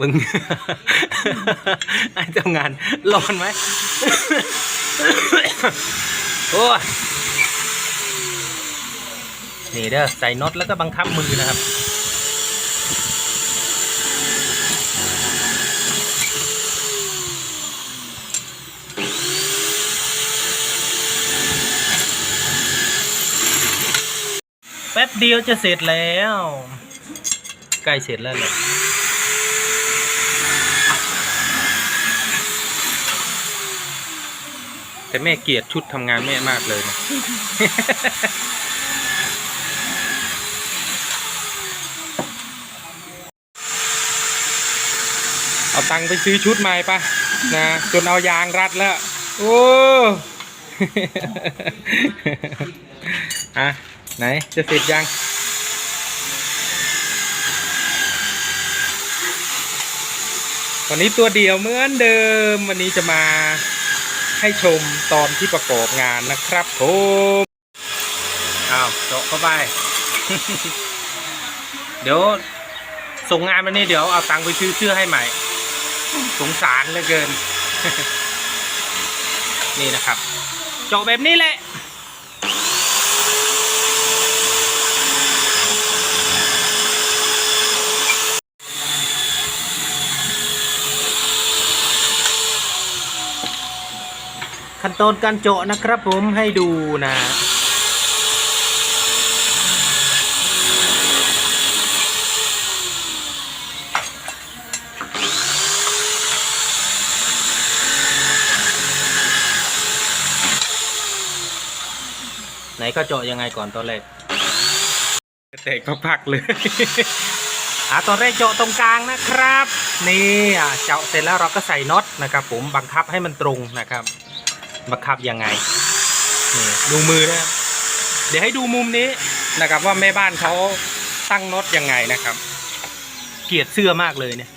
บึง ไอ้ทำงานร้อนไหมโอ้นี่เด้อใส่น็อตแล้วก็บังคับมือนะครับแป๊บเดียวจะเสร็จแล้ว ใกล้เสร็จแล้วแหละ แต่แม่เกลียดชุดทำงานแม่มากเลยนะ เอาตังค์ไปซื้อชุดใหม่ปะนะจนเอายางรัดแล้ว โอ้อะไหนจะเสร็จยังวันนี้ตัวเดียวเหมือนเดิม วันนี้จะมา ให้ชมตอนที่ประกอบงานนะครับผมอ้าวเจาะเข้าไป เดี๋ยวส่งงานวันนี้เดี๋ยวเอาตังค์ไปซื้อเสื้อให้ใหม่ สงสารเหลือเกิน นี่นะครับ เจาะแบบนี้แหละ ขั้นตอนการเจาะนะครับผมให้ดูนะไหนก็เจาะยังไงก่อนตอนแรกแตกพักๆเลย อะตอนแรกเจาะตรงกลางนะครับ นี่อะเจาะเสร็จแล้วเราก็ใส่น็อตนะครับ ผมบังคับให้มันตรงนะครับ บังคับยังไงนี่ดูมือนะครับเดี๋ยวให้ดูมุมนี้นะครับว่าแม่บ้านเขาตั้งน็อตยังไงนะครับ เกลียดเสื้อมากเลยเนี่ย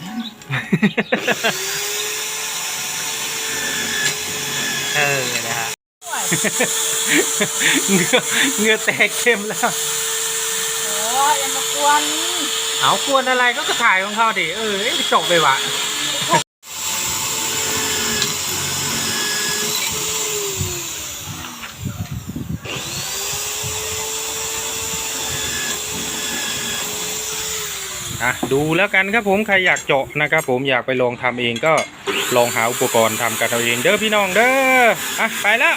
เออนะฮะเหงื่อเหงื่อแตกเข้มแล้ว โอ้ยอย่ามากวนเอากวนอะไรก็กระถ่ายของเขาดิเออจบไปวะ อะดูแล้วกันครับผมใครอยากเจาะนะครับผมอยากไปลองทำเองก็ลองหาอุปกรณ์ทำกันเอาเองเด้อพี่น้องเด้ออะไปแล้ว